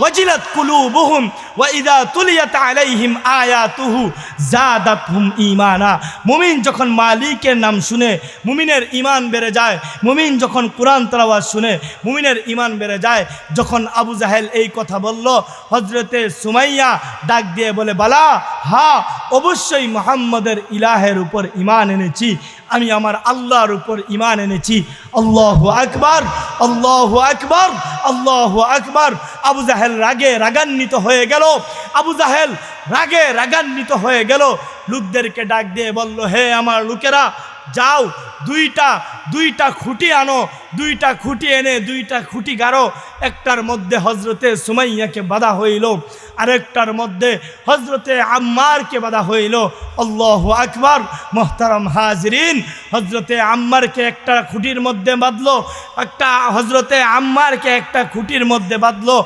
ওয়াজিলাত কুলুবুহুম ওয়া ইযা তুলিয়াত আলাইহিম আয়াতুহু জাদাতহুম ঈমানা। মুমিন যখন মালিকের নাম শুনে, মুমিনের ঈমান বেড়ে যায়, মুমিন যখন কোরআন তেলাওয়াত শুনে, মুমিনের ঈমান বেড়ে যায়, যখন আবু জাহেল এই কথা বলল হজরতে সুমাইয়া ডাক দিয়ে বলে, বালা, হা, অবশ্যই মোহাম্মদের ইলাহের উপর ঈমান এনেছি। আমি আমার আল্লাহর উপর ইমান এনেছি। আল্লাহ আকবার আল্লাহ আকবার আল্লাহ আকবার। আবু জাহেল রাগে রাগান্বিত হয়ে গেল। আবু জাহেল রাগে রাগান্বিত হয়ে গেল। লোকদেরকে ডাক দিয়ে বলল, হে আমার লোকেরা যাও, দুইটা দুইটা খুঁটি আনো, দুইটা খুঁটি এনে, দুইটা খুঁটি গাড়ো একটার মধ্যে হজরতে সুমাইয়াকে বাধা হইল, আরেকটার মধ্যে হজরতে আম্মারকে বাধা হইল। আল্লাহ আকবর, মোহতারাম হাজরিন। হজরতে আম্মারকে একটা খুঁটির মধ্যে বাঁধলো, একটা হজরতে আম্মারকে একটা খুঁটির মধ্যে বাঁধলো।